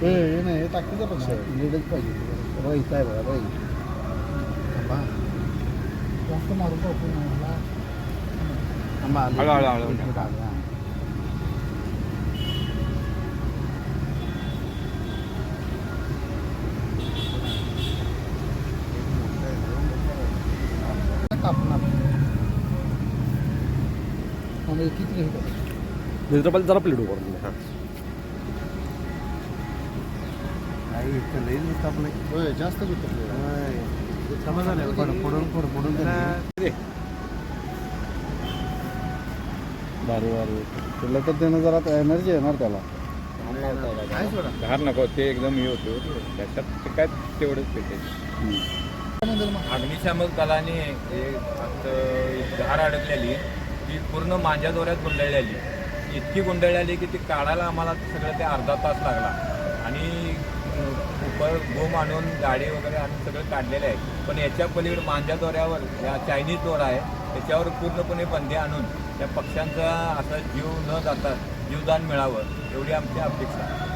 हे हे नाही हे ताकदीचा पक्ष आहे लीडच पाहिजे बघा इथं आहे बघा. थांबा. जास्त मारून टाकू मला. थांबा, आले. हळू, हा. कापणार किती हे करायचं? जरा प्लेट करून होय जास्त पडून पडून पडून बारी बारी तुला तर त्यानं जरा एनर्जी येणार त्याला. काय सोडा. धार नको ते एकदम हे होते. त्याच्यात ते काय तेवढंच मग अग्निशामक दलाने एक आता धार अडकलेली. ती पूर्ण माझ्या दोऱ्यात गुंडळलेली. इतकी गुंडळलेली की ती काढायला आम्हाला सगळं ते अर्धा तास लागला. आणि उपर बोम आणून गाडी वगैरे आणून सगळं काढलेलं आहे पण याच्या पलीकडे मांजा दोऱ्यावर या चायनीज दोरा आहे त्याच्यावर पूर्णपणे बंदी आणून त्या पक्ष्यांचा असा जीव न जाता जीवदान मिळावं एवढी आमची अपेक्षा आहे.